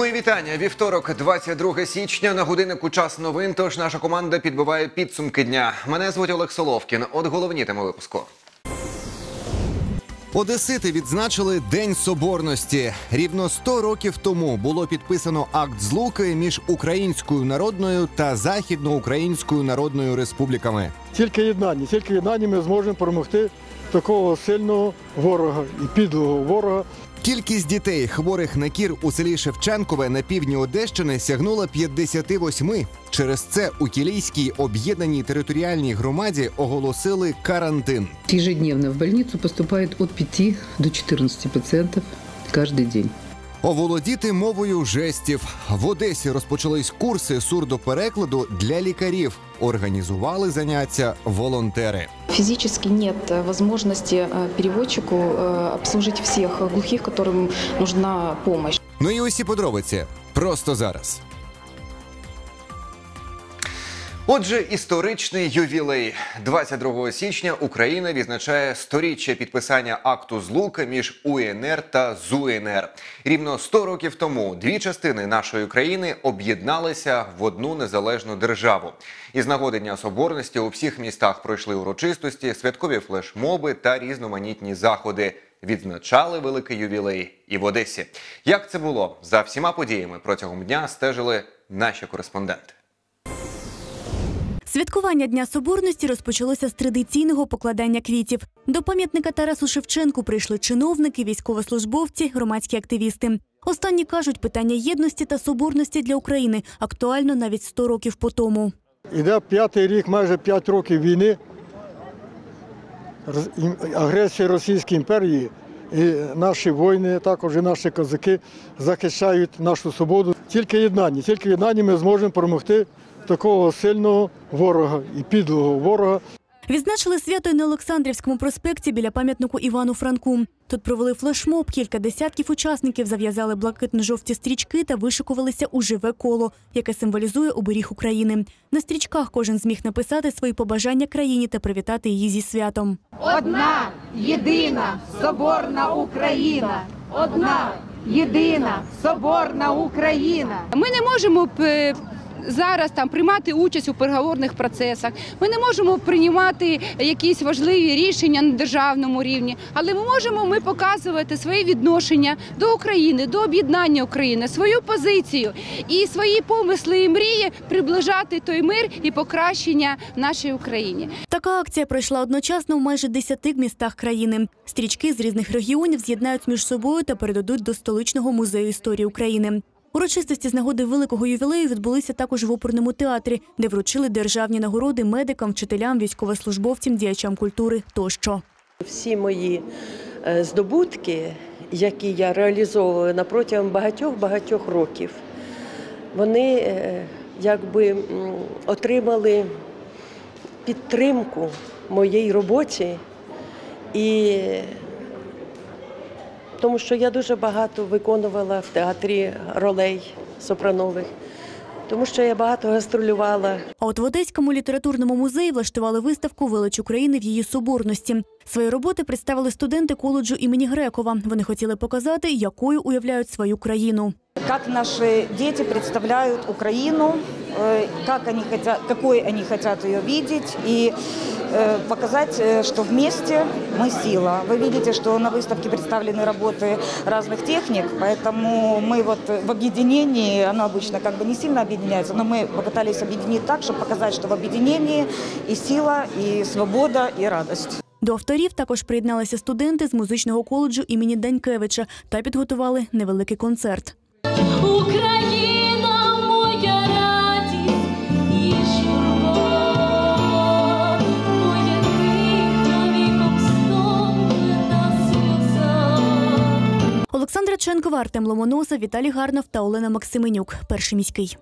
Мої вітання. Вівторок, 22 січня. На годиннику час новин. Тож наша команда підбиває підсумки дня. Мене звуть Олег Соловкін. От головні теми випуску. Одесити відзначили День Соборності. Рівно 100 років тому було підписано акт злуки між Українською Народною та Західноукраїнською Народною Республіками. Тільки єднання, тільки єднання ми зможемо перемогти такого сильного ворога і підлого ворога. Кількість дітей, хворих на кір у селі Шевченкове на півдні Одещини сягнула 58. Через це у Кілійській об'єднаній територіальній громаді оголосили карантин. Ежедневно в больницу поступають від 5 до 14 пацієнтів кожен день. Оволодіти мовою жестів в Одесі розпочались курси сурдоперекладу для лікарів. Організували заняття волонтери. Физически нет э, возможности э, переводчику э, обслужить всех глухих, которым нужна помощь. Ну і усі подробиці просто зараз. Отже, історичний ювілей 22 січня Україна відзначає сторіччя підписання акту злуки між УНР та ЗУНР. Рівно 100 років тому дві частини нашої країни об'єдналися в одну незалежну державу. Із нагоди Дня Соборності у всіх містах пройшли урочистості, святкові флешмоби та різноманітні заходи. Відзначали великий ювілей і в Одесі. Як це було за всіма подіями протягом дня стежили наші кореспонденти. Святкування Дня Соборності розпочалося з традиційного покладання квітів. До пам'ятника Тарасу Шевченку прийшли чиновники, військовослужбовці, громадські активісти. Останні кажуть, питання єдності та соборності для України актуально навіть 100 років по тому. Іде п'ятий рік, майже п'ять років війни, агресії Російської імперії. І наші воїни, також і наші козаки захищають нашу свободу. Тільки єднання, тільки єднання ми зможемо перемогти такого сильного ворога і підлого ворога. Відзначили свято й на Олександрівському проспекті біля пам'ятнику Івану Франку. Тут провели флешмоб, кілька десятків учасників зав'язали блакитно-жовті стрічки та вишикувалися у живе коло, яке символізує оберіг України. На стрічках кожен зміг написати свої побажання країні та привітати її зі святом. Одна єдина соборна Україна. Одна єдина соборна Україна. Ми не можемо е, зараз там приймати участь у переговорних процесах. Ми не можемо приймати якісь важливі рішення на державному рівні, але ми можемо ми показувати своє відношення до України, до об'єднання України, свою позицію і свої помисли і мрії приближати той мир і покращення нашій Україні. Така акція пройшла одночасно в майже 10 містах країни. Стрічки з різних регіонів з'єднають між собою та передадуть до столичного музею історії України. Урочистості з нагоди великого ювілею відбулися також в оперному театрі, де вручили державні нагороди медикам, вчителям, військовослужбовцям, діячам культури тощо. Всі мої е, здобутки, які я реалізовую на протягом багатьох-багатьох років, вони е, якби отримали підтримку моїй роботі, і тому що я дуже багато виконувала в театрі ролей сопранових, тому що я багато гастролювала. А от в Одеському літературному музеї влаштували виставку Велич України в її соборності. Свої роботи представили студенти коледжу імені Грекова. Вони хотіли показати, якою уявляють свою країну. как наши дети представляют Украину, э, как они хотят, какой они хотят ее видеть и э, показать, э, что вместе мы сила. Вы видите, что на выставке представлены работы разных техник, поэтому мы вот в объединении, оно обычно как бы не сильно объединяется, но мы попытались объединить так, чтобы показать, что в объединении и сила, и свобода, и радость. До авторів також приєдналися студенти з музичного коледжу імені Данькевича та підготували невеликий концерт. Олександра Ченкова, Артем Ломоносов, Віталій Гарнов та Олена Максименюк. Перший міський.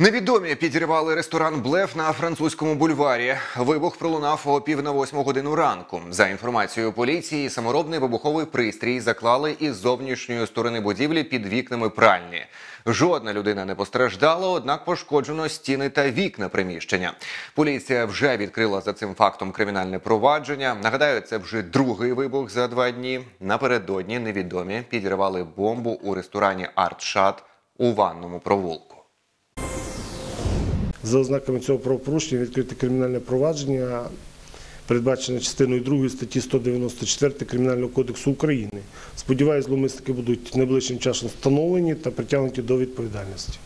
Невідомі підірвали ресторан Блеф на французькому бульварі. Вибух пролунав о пів на восьму годину ранку. За інформацією поліції, саморобний вибуховий пристрій заклали із зовнішньої сторони будівлі під вікнами пральні. Жодна людина не постраждала, однак пошкоджено стіни та вікна приміщення. Поліція вже відкрила за цим фактом кримінальне провадження. Нагадаю, це вже другий вибух за два дні. Напередодні невідомі підірвали бомбу у ресторані Артшат у ванному провулку. За ознаками цього правопорушення відкрите кримінальне провадження, передбачене частиною 2 статті 194 Кримінального кодексу України. Сподіваюсь, зловмисники будуть найближчим часом встановлені та притягнуті до відповідальності.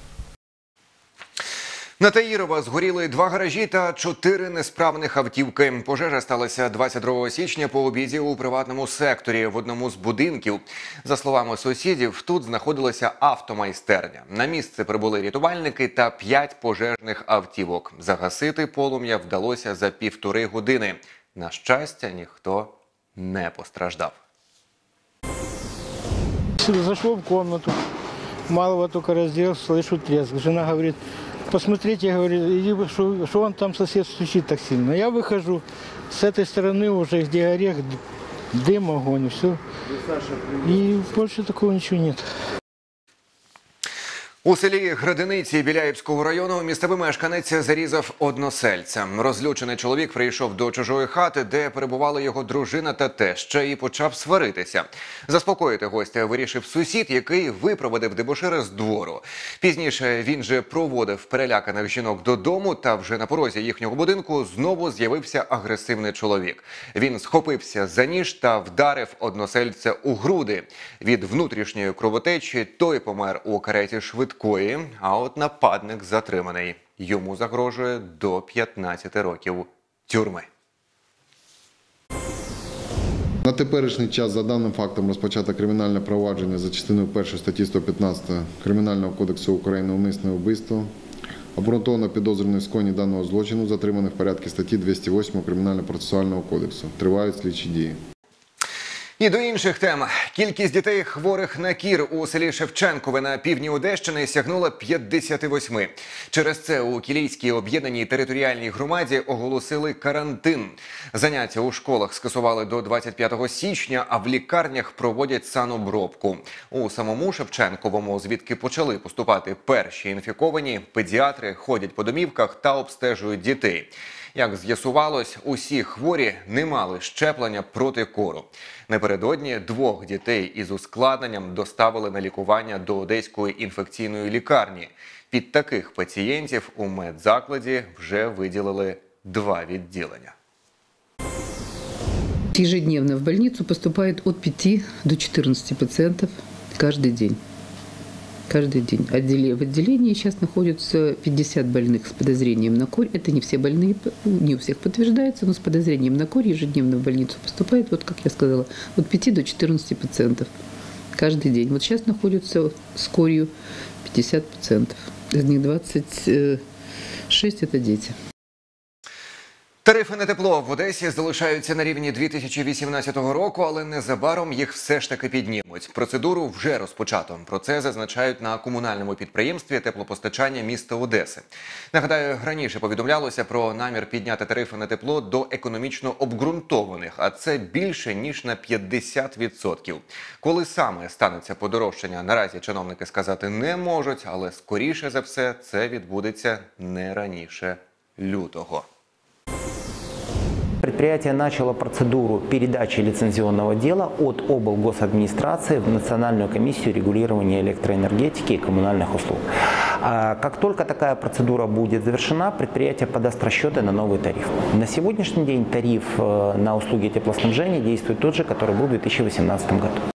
На Таїрова згоріли два гаражі та чотири несправних автівки. Пожежа сталася 22 січня по обіді у приватному секторі в одному з будинків. За словами сусідів, тут знаходилася автомайстерня. На місце прибули рятувальники та п'ять пожежних автівок. Загасити полум'я вдалося за півтори години. На щастя, ніхто не постраждав. Зашел в комнату, малого только раздел, слышу треск. Жена говорит, посмотрите, говорит, иди, вы, что, что он там сосед стучит так сильно. Я выхожу, с этой стороны уже, где орех, д- дым, огонь, все. И больше такого ничего нет. У селі Градиниці Біляївського району місцевий мешканець зарізав односельця. Розлючений чоловік прийшов до чужої хати, де перебувала його дружина та теща, і почав сваритися. Заспокоїти гостя вирішив сусід, який випроводив дебошира з двору. Пізніше він же проводив переляканих жінок додому, та вже на порозі їхнього будинку знову з'явився агресивний чоловік. Він схопився за ніж та вдарив односельця у груди. Від внутрішньої кровотечі той помер у кареті швидкої, а от нападник затриманий. Йому загрожує до 15 років тюрми. На теперішній час за даним фактом розпочато кримінальне провадження за частиною 1 статті 115 Кримінального кодексу України умисне вбивство. Обґрунтовано підозрюваний в скоєнні даного злочину, затриманий в порядку статті 208 Кримінально-процесуального кодексу. Тривають слідчі дії. І до інших тем. Кількість дітей хворих на кір у селі Шевченкове на півдні Одещини сягнула 58. Через це у Кілійській об'єднаній територіальній громаді оголосили карантин. Заняття у школах скасували до 25 січня, а в лікарнях проводять санобробку. У самому Шевченковому, звідки почали поступати перші інфіковані, педіатри ходять по домівках та обстежують дітей. Як з'ясувалось, усі хворі не мали щеплення проти кору. Напередодні двох дітей із ускладненням доставили на лікування до Одеської інфекційної лікарні. Під таких пацієнтів у медзакладі вже виділили два відділення. Ежедневно в больницу поступает от 5 до 14 пациентов каждый день. Каждый день. В отделении сейчас находятся 50 больных с подозрением на корь. Это не все больные, не у всех подтверждается, но с подозрением на корь ежедневно в больницу поступает, вот как я сказала, от 5 до 14 пациентов каждый день. Вот сейчас находятся с корью 50 пациентов. Из них 26 это дети. Тарифи на тепло в Одесі залишаються на рівні 2018 року, але незабаром їх все ж таки піднімуть. Процедуру вже розпочато. Про це зазначають на комунальному підприємстві теплопостачання міста Одеси. Нагадаю, раніше повідомлялося про намір підняти тарифи на тепло до економічно обґрунтованих, а це більше ніж на 50%. Коли саме станеться подорожчання, наразі чиновники сказати не можуть, але скоріше за все це відбудеться не раніше лютого. Предприятие начало процедуру передачи лицензионного дела от облгосадминистрации в Национальную комиссию регулирования электроэнергетики и коммунальных услуг. А Как только такая процедура будет завершена, предприятие подаст расчеты на новый тариф. На сегодняшний день тариф э, на услуги теплоснабжения действует тот же, который был в 2018 году.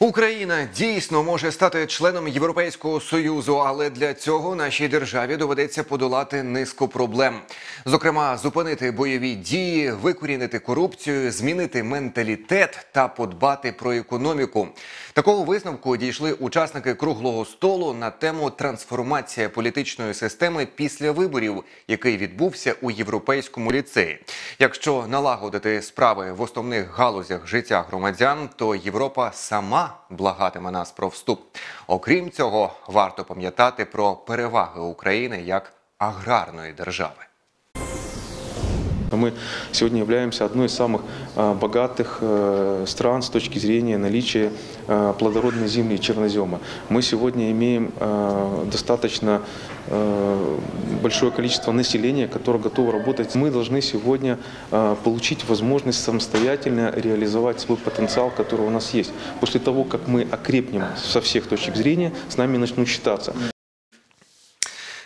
Україна дійсно може стати членом Європейського союзу, але для цього нашій державі доведеться подолати низку проблем. Зокрема, зупинити бойові дії, викорінити корупцію, змінити менталітет та подбати про економіку. Такого висновку дійшли учасники круглого столу на тему трансформація політичної системи після виборів, який відбувся у європейському ліцеї. Якщо налагодити справи в основних галузях життя громадян, то Європа сама благатиме нас про вступ. Окрім цього, варто пам'ятати про переваги України як аграрної держави. Мы сегодня являемся одной из самых а, богатых э, стран с точки зрения наличия а, плодородной земли, чернозема. Мы сегодня имеем а, достаточно э, большое количество населения, которое готово работать. Мы должны сегодня получить возможность самостоятельно реализовать свой потенциал, который у нас есть. После того, как мы окрепнем со всех точек зрения, с нами начнут считаться.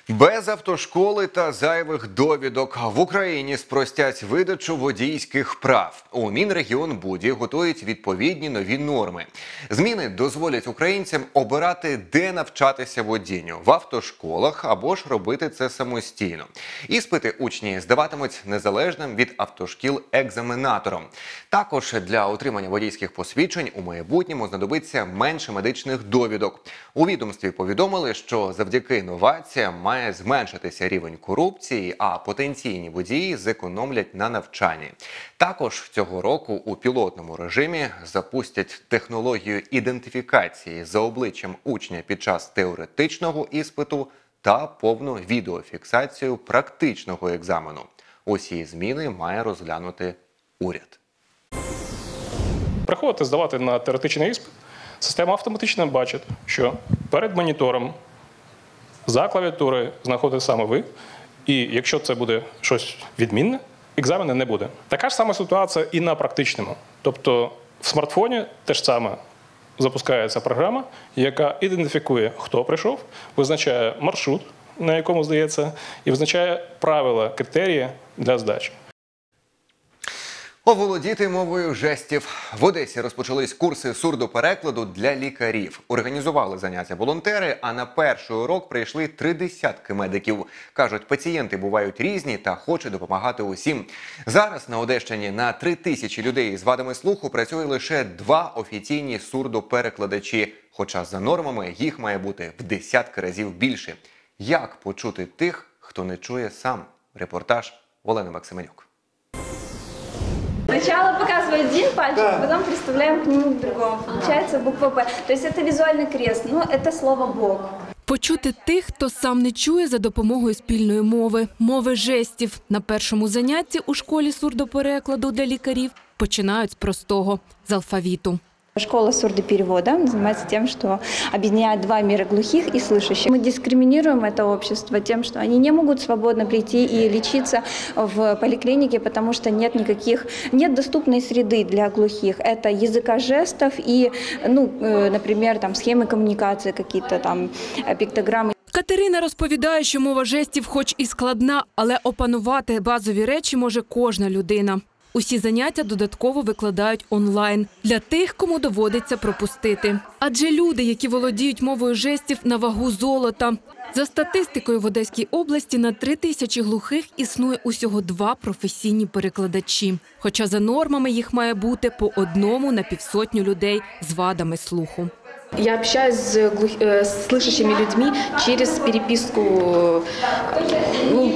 Без автошколи та зайвих довідок в Україні спростять видачу водійських прав. У Мінрегіонбуді готують відповідні нові норми. Зміни дозволять українцям обирати, де навчатися водінню в автошколах або ж робити це самостійно. Іспити учні здаватимуть незалежним від автошкіл екзаменатором. Також для отримання водійських посвідчень у майбутньому знадобиться менше медичних довідок. У відомстві повідомили, що завдяки інноваціям має зменшитися рівень корупції, а потенційні водії зекономлять на навчанні. Також цього року у пілотному режимі запустять технологію ідентифікації за обличчям учня під час теоретичного іспиту та повну відеофіксацію практичного екзамену. Усі зміни має розглянути уряд. Приходите здавати на теоретичний іспит, система автоматично бачить, що перед монітором за клавіатурою знаходите саме ви, і якщо це буде щось відмінне, екзамену не буде. Така ж сама ситуація і на практичному. Тобто в смартфоні теж саме запускається програма, яка ідентифікує, хто прийшов, визначає маршрут, на якому здається, і визначає правила, критерії для здачі. Оволодіти мовою жестів в Одесі розпочались курси сурдоперекладу для лікарів. Організували заняття волонтери. А на перший урок прийшли три десятки медиків. кажуть, пацієнти бувають різні та хочуть допомагати усім. Зараз на Одещині на три тисячі людей з вадами слуху працює лише два офіційні сурдоперекладачі. Хоча за нормами їх має бути в десятки разів більше. Як почути тих, хто не чує сам? Репортаж Олени Максименюк. Сначала показываю один пальчик, потом представляем к нему другого. Получается буква П. То есть это визуальный крест, но это слово Бог. Почути тих, хто сам не чує за допомогою спільної мови, мови жестів. На першому занятті у школі сурдоперекладу для лікарів починають з простого з алфавіту. Школа сурдоперевода занимается тем, что объединяет два мира глухих и слышащих. Мы дискриминируем это общество тем, что они не могут свободно прийти и лечиться в поликлинике, потому что нет никаких, нет доступной среды для глухих. Это языка жестов и, ну, э, например, там схемы коммуникации какие-то там, э, пиктограммы. Катерина розповідає, що мова жестів, хоч і складна, але опанувати базові речі може кожна людина. Усі заняття додатково викладають онлайн для тих, кому доводиться пропустити. Адже люди, які володіють мовою жестів, на вагу золота. За статистикою в Одеській області на три тисячі глухих існує усього два професійні перекладачі. Хоча за нормами їх має бути по одному на півсотню людей з вадами слуху. Я общаюсь с, глух- с слышащими людьми через переписку. Ну,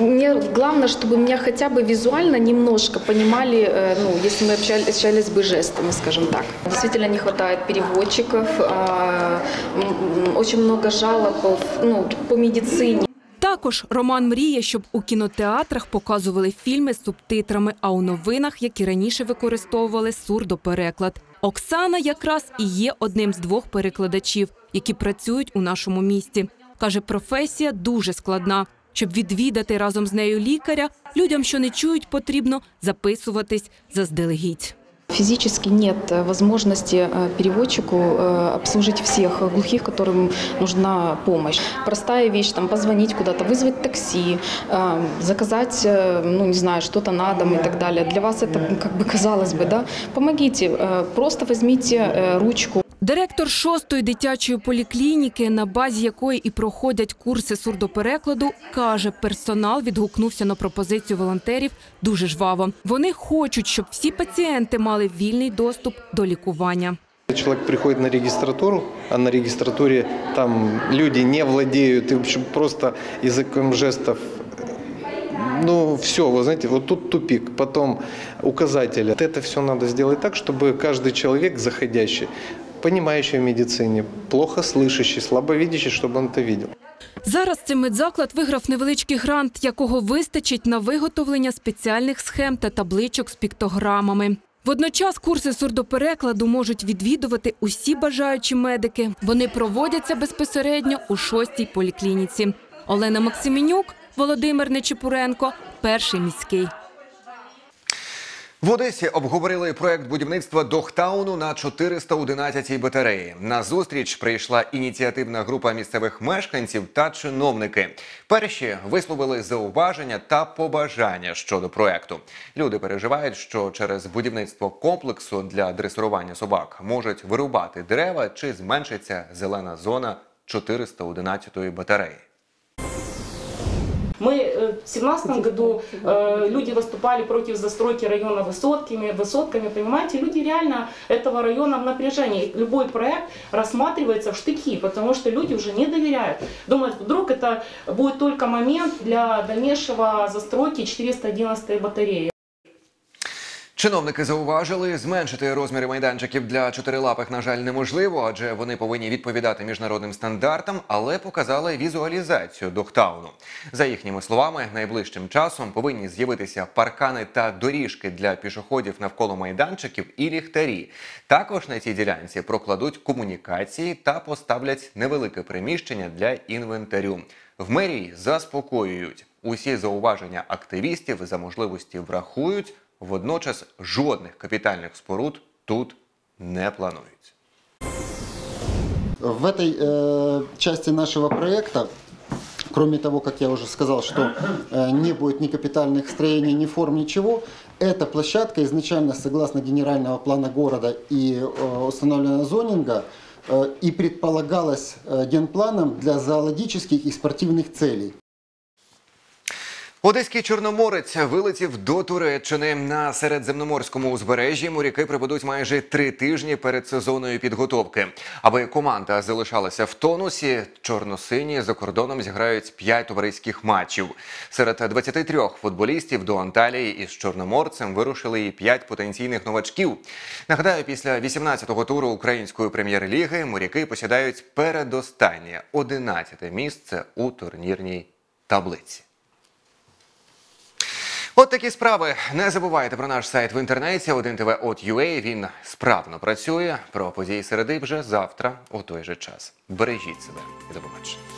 мне главное, чтобы меня хотя бы визуально немножко понимали, э, ну, если мы общались, общались бы жестами, скажем так. Действительно не хватает переводчиков, а, м, м, очень много жалоб по, ну, по медицине. Також Роман мріє, щоб у кінотеатрах показували фільми з субтитрами, а у новинах, як і раніше використовували сурдопереклад. Оксана якраз і є одним з двох перекладачів, які працюють у нашому місті. Каже, професія дуже складна. Щоб відвідати разом з нею лікаря, людям, що не чують, потрібно записуватись заздалегідь. Физически нет э, возможности э, переводчику э, обслужить всех глухих, которым нужна помощь. Простая вещь, там, позвонить куда-то, вызвать такси, э, заказать, э, ну, не знаю, что-то на дом и так далее. Для вас это, ну, как бы, казалось бы, да? Помогите, э, просто возьмите э, ручку. Директор шостої дитячої поліклініки, на базі якої і проходять курси сурдоперекладу, каже, персонал відгукнувся на пропозицію волонтерів дуже жваво. Вони хочуть, щоб всі пацієнти мали вільний доступ до лікування. Человек приходит на регистратуру, а на регистратуре там люди не владеют, и в общем, просто языком жестов ну все, вы знаете, вот тут тупик, потом указатели. Вот это все надо сделать так, чтобы каждый человек, заходящий, понимающий в медицине, плохо слышащий, слабовидящий, чтобы он это видел. Зараз цей медзаклад виграв невеличкий грант, якого вистачить на виготовлення спеціальних схем та табличок з піктограмами. Водночас курси сурдоперекладу можуть відвідувати усі бажаючі медики. Вони проводяться безпосередньо у шостій поліклініці. Олена Максименюк, Володимир Нечепуренко, перший міський. В Одесі обговорили проект будівництва Дохтауну на 411-й батареї. На зустріч прийшла ініціативна група місцевих мешканців та чиновники. Перші висловили зауваження та побажання щодо проекту. Люди переживають, що через будівництво комплексу для дресирування собак можуть вирубати дерева чи зменшиться зелена зона 411-ї батареї. Мы э, в 2017 году э, люди выступали против застройки района высотками, высотками, понимаете, люди реально этого района в напряжении. Любой проект рассматривается в штыки, потому что люди уже не доверяют. Думают, вдруг это будет только момент для дальнейшего застройки 411 батареи. Чиновники зауважили, зменшити розміри майданчиків для чотирилапих, на жаль, неможливо, адже вони повинні відповідати міжнародним стандартам, але показали візуалізацію Дохтауну. За їхніми словами, найближчим часом повинні з'явитися паркани та доріжки для пішоходів навколо майданчиків і ліхтарі. Також на цій ділянці прокладуть комунікації та поставлять невелике приміщення для інвентарю. В мерії заспокоюють усі зауваження активістів за можливості врахують. Водночас жодних капітальних споруд тут не планують. В этой э, части нашего проекта, кроме того, как я уже сказал, что э, не будет ни капитальных строений, ни форм, ничего, эта площадка изначально, согласно генерального плана города и э, установленного зонинга, э, и предполагалась э, генпланом для зоологических и спортивных целей. Одеський чорноморець вилетів до Туреччини на середземноморському узбережжі. Моряки прибудуть майже три тижні перед сезонною підготовки. Аби команда залишалася в тонусі, чорносині за кордоном зіграють п'ять товариських матчів. Серед 23 футболістів до Анталії із чорноморцем вирушили і п'ять потенційних новачків. Нагадаю, після 18-го туру української прем'єр-ліги моряки посідають передостаннє 11 місце у турнірній таблиці. От такі справи. Не забувайте про наш сайт в інтернеті 1tv.ua. Він справно працює. Про події середи вже завтра у той же час. Бережіть себе і до побачення.